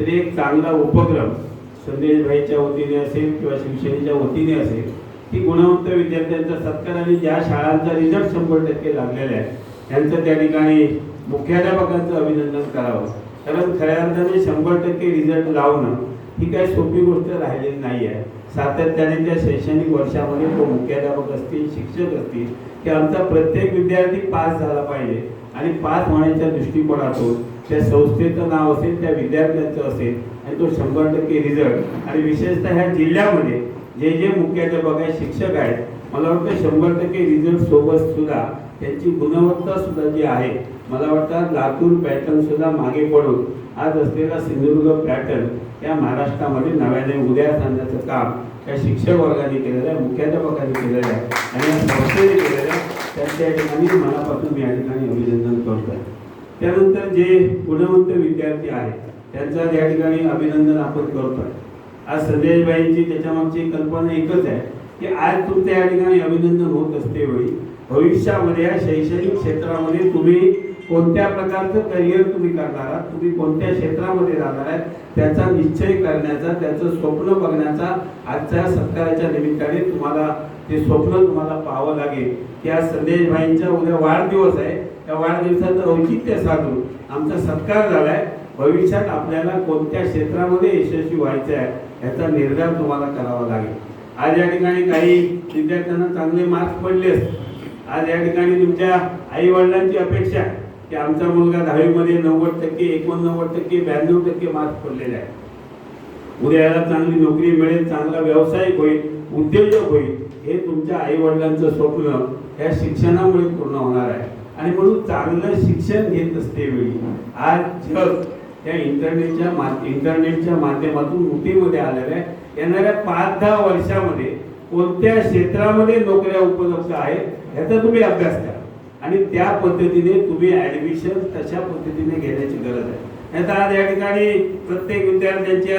तरी एक चांगला उपक्रम संदेशभाईच्या वतीने असेल किंवा शिवसेनेच्या वतीने असेल की गुणवंत विद्यार्थ्यांचा सत्कार आणि ज्या शाळांचा रिझल्ट शंभर टक्के लागलेला आहे त्यांचं त्या ठिकाणी मुख्याध्यापकांचं अभिनंदन करावं. कारण खऱ्या अर्थाने शंभर टक्के रिझल्ट लावणं ही काही सोपी गोष्ट राहिलेली नाही आहे. सातत्याने त्या शैक्षणिक वर्षामध्ये तो मुख्याध्यापक असतील शिक्षक असतील की आमचा प्रत्येक विद्यार्थी पास झाला पाहिजे. आणि पास होण्याच्या दृष्टिकोनातून त्या संस्थेचं नाव असेल त्या विद्यार्थ्यांचं असेल आणि तो शंभर टक्के रिझल्ट आणि विशेषतः ह्या जिल्ह्यामध्ये जे जे मुख्याध्यापक आहेत शिक्षक आहेत मला वाटतं शंभर टक्के रिझल्ट सोबत सुद्धा त्यांची गुणवत्ता सुद्धा जी आहे मला वाटतं लातूर पॅटर्न सुद्धा मागे पडून आज असलेला सिंधुदुर्ग पॅटर्न या महाराष्ट्रामध्ये नव्याने उदयास आणण्याचं काम या शिक्षक वर्गाने केलेलं आहे मुख्याध्यापकांनी केलेलं आहे आणि या संस्थेने केलेलं आहे त्या ठिकाणी मनापासून मी या ठिकाणी अभिनंदन करतो आहे त्यानंतर जे गुणवंत विद्यार्थी आहेत त्यांचा या ठिकाणी अभिनंदन आपण करतोय. आज संदेशबाईंची त्याच्यामागची कल्पना एकच आहे की आज तुमच्या या ठिकाणी अभिनंदन होत असते वेळी भविष्यामध्ये या शैक्षणिक क्षेत्रामध्ये तुम्ही कोणत्या प्रकारचं करिअर तुम्ही करणार आहात तुम्ही कोणत्या क्षेत्रामध्ये जाणार आहेत त्याचा निश्चय करण्याचा त्याचं स्वप्न बघण्याचा आजच्या सत्काराच्या निमित्ताने तुम्हाला ते स्वप्न तुम्हाला पाहावं लागेल. की आज संदेशभाईंचा उद्या वाढदिवस आहे. त्या वाढदिवसाचं औचित्य साधून आमचा सत्कार झालाय. भविष्यात आपल्याला कोणत्या क्षेत्रामध्ये यशस्वी व्हायचं आहे याचा निर्धार तुम्हाला करावा लागेल. आज या ठिकाणी काही विद्यार्थ्यांना चांगले मार्क्स पडले आज या ठिकाणी तुमच्या आई वडिलांची अपेक्षा आहे की आमचा मुलगा दहावीमध्ये नव्वद टक्के एकोणनव्वद टक्के ब्याण्णव टक्के मार्क पडलेले आहे उद्या याला चांगली नोकरी मिळेल चांगला व्यावसायिक होईल उद्योजक होईल हे तुमच्या आई वडिलांचं स्वप्न या शिक्षणामुळे पूर्ण होणार आहे. आणि म्हणून चांगलं शिक्षण घेत असते वेळी आज जग या इंटरनेटच्या मा इंटरनेटच्या माध्यमातून मुठीमध्ये आलेलं आहे. येणाऱ्या पाच दहा वर्षामध्ये कोणत्या क्षेत्रामध्ये नोकऱ्या उपलब्ध आहेत ह्याचा तुम्ही अभ्यास करा. आणि त्या पद्धतीने तुम्ही ऍडमिशन तशा पद्धतीने घेण्याची गरज आहे. नाहीतर आज या ठिकाणी प्रत्येक विद्यार्थ्यांची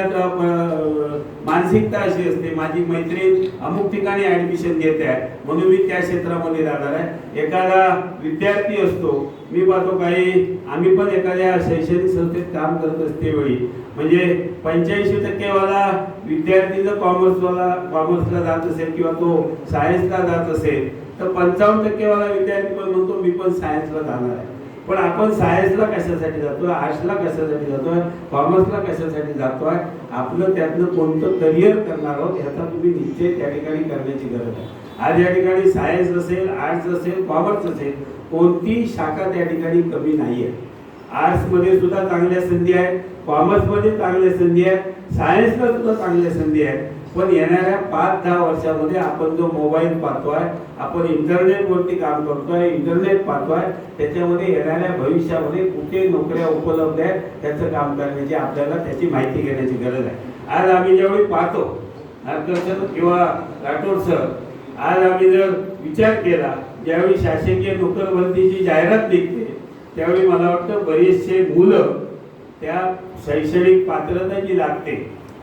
मानसिकता अशी असते माझी मैत्रीण अमुक ठिकाणी ऍडमिशन घेते आहे म्हणून मी त्या क्षेत्रामध्ये राहणार आहे. एखादा विद्यार्थी असतो मी पाहतो काही आम्ही पण एखाद्या शैक्षणिक संस्थेत काम करत असते वेळी. म्हणजे पंच्याऐंशी टक्केवाला विद्यार्थी जर कॉमर्सवाला कॉमर्सला जात असेल किंवा तो सायन्सला जात असेल तर पंचावन्न टक्केवाला विद्यार्थी पण म्हणतो मी पण सायन्सला जाणार आहे. पण आपण सायन्सला कशासाठी जातोय? आर्ट्सला कशासाठी जातो आहे कॉमर्सला कशासाठी जातो आहे आपलं त्यातनं कोणतं करिअर करणार आहोत ह्याचा तुम्ही निश्चय त्या ठिकाणी करण्याची गरज आहे. आज या ठिकाणी सायन्स असेल आर्ट्स असेल कॉमर्स असेल कोणती शाखा त्या ठिकाणी कमी नाही आहे आर्ट्समध्ये सुद्धा चांगल्या संधी आहेत कॉमर्समध्ये चांगल्या संधी आहेत सायन्सला सुद्धा चांगल्या संधी आहेत. पण येणाऱ्या पाच दहा वर्षामध्ये आपण जो मोबाईल पाहतोय आपण इंटरनेटवरती काम करतोय इंटरनेट पाहतोय त्याच्यामध्ये येणाऱ्या भविष्यामध्ये कुठे नोकऱ्या उपलब्ध आहेत त्याचं काम करण्याची आपल्याला त्याची माहिती घेण्याची गरज आहे. आज आम्ही ज्यावेळी पाहतो नारकर किंवा राठोड सर आज आम्ही जर विचार केला ज्यावेळी शासकीय नोकर भरतीची जाहिरात निघते त्यावेळी मला वाटतं बरेचसे मुलं त्या शैक्षणिक पात्रता जी लागते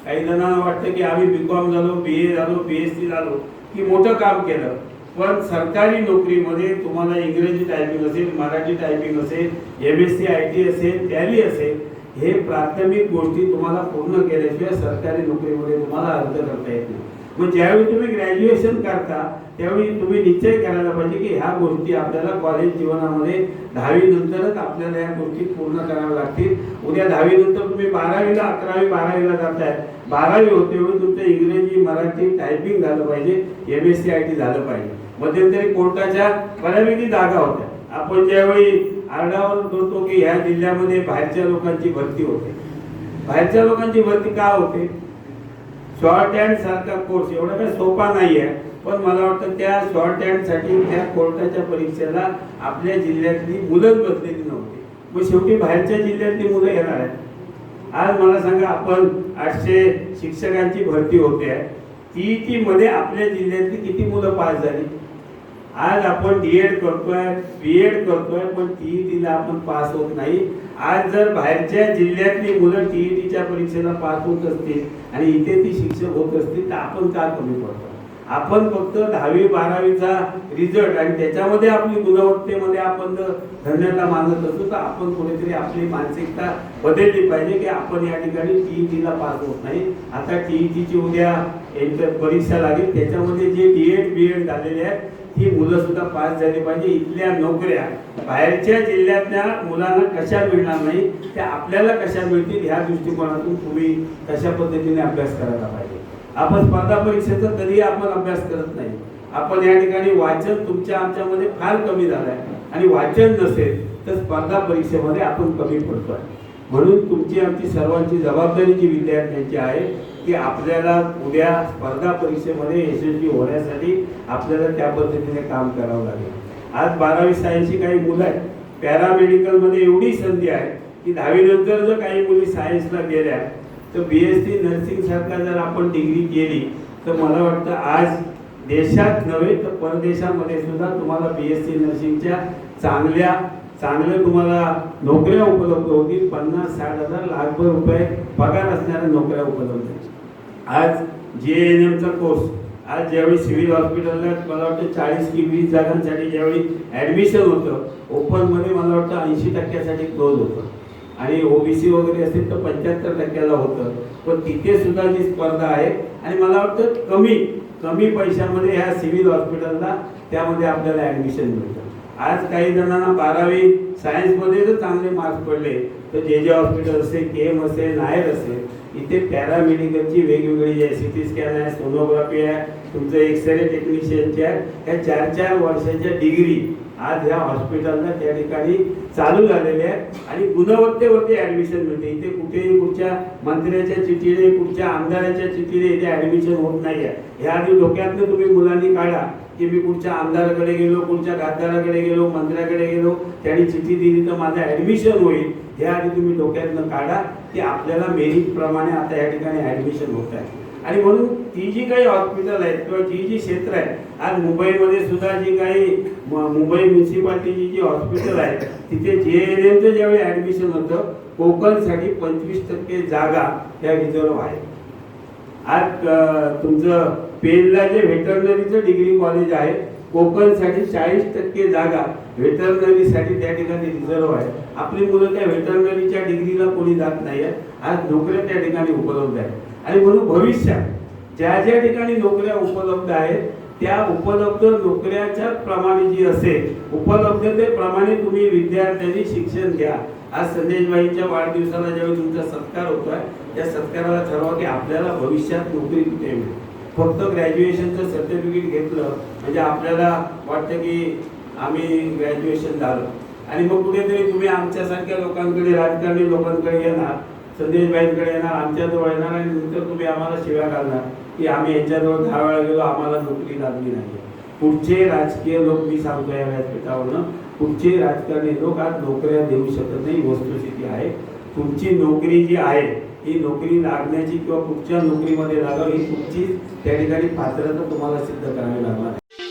काही जणांना वाटतं की आम्ही बी कॉम झालो बी ए झालो बी एस सी झालो की मोठं काम केलं. पण सरकारी नोकरीमध्ये तुम्हाला इंग्रजी टायपिंग असेल मराठी टायपिंग असेल M S C I T असेल टॅली असेल हे प्राथमिक गोष्टी तुम्हाला पूर्ण केल्याशिवाय सरकारी नोकरीमध्ये तुम्हाला अर्ज करता येत नाही. मग ज्यावेळी तुम्ही ग्रॅज्युएशन करता त्यावेळी तुम्ही निश्चय करायला पाहिजे की ह्या गोष्टी आपल्याला कॉलेज जीवनामध्ये दहावीनंतरच आपल्याला ह्या गोष्टी पूर्ण कराव्या लागतील. उद्या दहावीनंतर तुम्ही बारावीला अकरावी बारावीला जाताय. बारावी होते तुमचं इंग्रजी मराठी टायपिंग झालं पाहिजे M S C I T झालं पाहिजे. मध्यंतरी कोर्टाच्या बऱ्यापैकी जागा होत्या. आपण ज्यावेळी आरडावर करतो की ह्या जिल्ह्यामध्ये बाहेरच्या लोकांची भरती होते. बाहेरच्या लोकांची भरती का होते? शॉर्ट हँड सारखा कोर्स एवढा काही सोपा नाही आहे पण मला वाटतं त्या शॉर्ट हँडसाठी त्या कोर्टाच्या परीक्षेला आपल्या जिल्ह्यातली मुलंच बसलेली नव्हती. मग शेवटी बाहेरच्या जिल्ह्यातली मुलं येणार आहेत. आज मला सांगा आपण आठशे शिक्षकांची भरती होते आहे. टी मध्ये आपल्या जिल्ह्यातली किती मुलं पास झाली? आज आपण डी एड करतोय बी एड करतोय पण टीईटीला आपण पास होत नाही. आज जर बाहेरच्या जिल्ह्यातली मुलं टीईटीच्या परीक्षेला पास होत असतील आणि इथे ती शिक्षक होत असतील तर आपण का कमी पडतो? आपण फक्त दहावी बारावीचा रिझल्ट आणि त्याच्यामध्ये आपली गुणवत्तेमध्ये आपण जर धन्यता मानत असू तर आपण कुठेतरी आपली मानसिकता बदलली पाहिजे की आपण या ठिकाणी टीईटीला पास होत नाही. आता टीईटीची उद्या एंटर परीक्षा लागेल. त्याच्यामध्ये जे डी एड बी एड झालेले आहेत ही मुलं सुद्धा पास झाली पाहिजे. इथल्या नोकऱ्या बाहेरच्या जिल्ह्यातल्या मुलांना कशा मिळणार नाही त्या आपल्याला कशा मिळतील ह्या दृष्टिकोनातून तुम्ही कशा पद्धतीने अभ्यास करायला पाहिजे आपण स्पर्धा परीक्षेचा तरीही आपण अभ्यास करत नाही. आपण या ठिकाणी वाचन तुमच्या आमच्यामध्ये फार कमी झालं आहे आणि वाचन नसेल तर स्पर्धा परीक्षेमध्ये आपण कमी पडतो आहे म्हणून तुमची आमची सर्वांची जबाबदारी जी विद्यार्थ्यांची आहे की आपल्याला उद्या स्पर्धा परीक्षेमध्ये यशस्वी होण्यासाठी आपल्याला त्या पद्धतीने काम करावं लागेल. आज बारावी सायन्सची काही मुलं आहेत. पॅरामेडिकलमध्ये एवढी संधी आहे की दहावीनंतर जर काही मुली सायन्सला गेल्या तर बी एस सी नर्सिंगसारखा जर आपण डिग्री केली तर मला वाटतं आज देशात नव्हे तर परदेशामध्ये सुद्धा तुम्हाला बी एस सी नर्सिंगच्या चांगल्या चांगल्या तुम्हाला नोकऱ्या उपलब्ध होतील. पन्नास साठ हजार लाखभर रुपये पगार असणाऱ्या नोकऱ्या उपलब्ध आज जे एन एमचा कोर्स आज ज्यावेळी सिव्हिल हॉस्पिटलला मला वाटतं चाळीस की वीस जागांसाठी ज्यावेळी ॲडमिशन होतं ओपनमध्ये मला वाटतं ऐंशी टक्क्यासाठी क्लोज होतं. आणि ओबीसी वगैरे असेल तर पंच्याहत्तर टक्क्याला होतं. पण तिथे सुद्धा जी स्पर्धा आहे आणि मला वाटतं कमी कमी पैशामध्ये ह्या सिव्हिल हॉस्पिटलला त्यामध्ये आपल्याला ॲडमिशन मिळतं. आज काही जणांना बारावी सायन्समध्ये जर चांगले मार्क्स पडले तर जे जे हॉस्पिटल असेल के एम असेल नायर असेल इथे पॅरामेडिकलची वेगवेगळी आहे सी टी स्कॅन आहे सोनोग्राफी आहे तुमचं एक्सरे टेक्निशियनची आहे ह्या चार चार वर्षाच्या डिग्री आज ह्या हॉस्पिटलला त्या ठिकाणी चालू झालेले आहेत आणि गुणवत्तेवरती ॲडमिशन मिळते. इथे कुठेही कुठच्या मंत्र्याच्या चिठीने कुठच्या आमदाराच्या चिठीने इथे ॲडमिशन होत नाही आहे ह्या आधी डोक्यातनं तुम्ही मुलांनी काढा की मी कुठच्या आमदाराकडे गेलो कुठच्या खासदाराकडे गेलो मंत्र्याकडे गेलो त्यांनी चिठी दिली तर माझं ॲडमिशन होईल. ह्या आधी तुम्ही डोक्यातनं काढा की आपल्याला मेरिटप्रमाणे आता या ठिकाणी ॲडमिशन होत आहे. आणि म्हणून ती जी काही हॉस्पिटल आहेत किंवा जी जी क्षेत्र आहेत आज मुंबईमध्ये सुद्धा जी काही मुंबई म्युन्सिपाल्टीची जी हॉस्पिटल आहे तिथे जे एन एमचं ज्यावेळी ऍडमिशन होतं कोकणसाठी पंचवीस टक्के जागा त्या रिझर्व आहेत. आज तुमचं पेनला जे व्हेटरनरीचं डिग्री कॉलेज आहे कोकणसाठी चाळीस टक्के जागा व्हेटरनरीसाठी त्या ठिकाणी रिझर्व आहे. आपली मुलं त्या व्हेटरनरीच्या डिग्रीला कोणी जात नाही आहे आज नोकऱ्या त्या ठिकाणी उपलब्ध आहेत. आणि म्हणून भविष्यात ज्या ज्या ठिकाणी नोकऱ्या उपलब्ध आहेत त्या उपलब्ध नोकऱ्याच्या प्रमाणे जी असेल उपलब्धतेप्रमाणे तुम्ही विद्यार्थ्यांनी शिक्षण घ्या. आज संदेशबाईंच्या वाढदिवसाला ज्यावेळी तुमचा सत्कार होतोय त्या सत्काराला ठरवा की आपल्याला भविष्यात नोकरी कुठे मिळेल. फक्त ग्रॅज्युएशनचं सर्टिफिकेट घेतलं म्हणजे आपल्याला वाटतं की आम्ही ग्रॅज्युएशन झालं. आणि मग कुठेतरी तुम्ही आमच्यासारख्या लोकांकडे राजकारणी लोकांकडे येणार संदेशबाईंकडे येणार आमच्याजवळ येणार आणि नंतर तुम्ही आम्हाला शिव्या घालणार की आम्ही यांच्याजवळ दहा वेळा गेलो आम्हाला नोकरी लागली नाही. पुढचे राजकीय लोक मी सांगतो या व्यासपीठावरनं पुढचे राजकारणी लोक आज नोकऱ्या देऊ शकत नाही वस्तुस्थिती आहे. तुमची नोकरी जी आहे ही नोकरी लागण्याची किंवा कुठच्या नोकरीमध्ये लागावी ही तुमची त्या ठिकाणी पात्रता तुम्हाला सिद्ध करावी लागणार आहे.